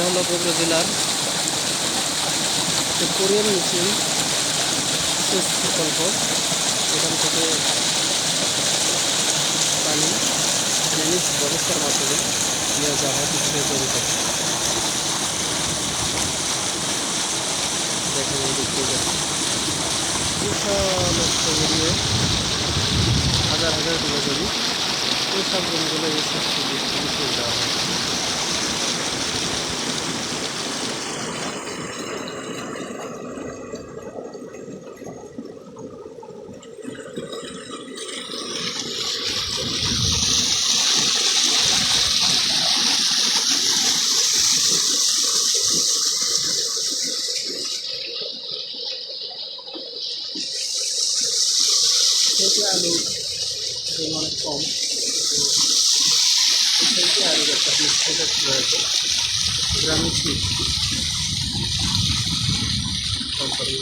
হলো বগুড়া জেলার Korean machine প্রকল্প এখান থেকে পানি ম্যানেজ ব্যবস্থার মাধ্যমে নিয়ে যাওয়া হয় কৃষিকাজ জমিতে দেখেন দেখতে বিশাল এরিয়া হাজার হাজার বিঘা জমি ওই সব জমিগুলো এই সেচ দেওয়া হয়। থেকে আলু অনেক কম। সাইডে আলুর একটা বিস্কুট রয়েছে গ্রামীণ শীত কোম্পানি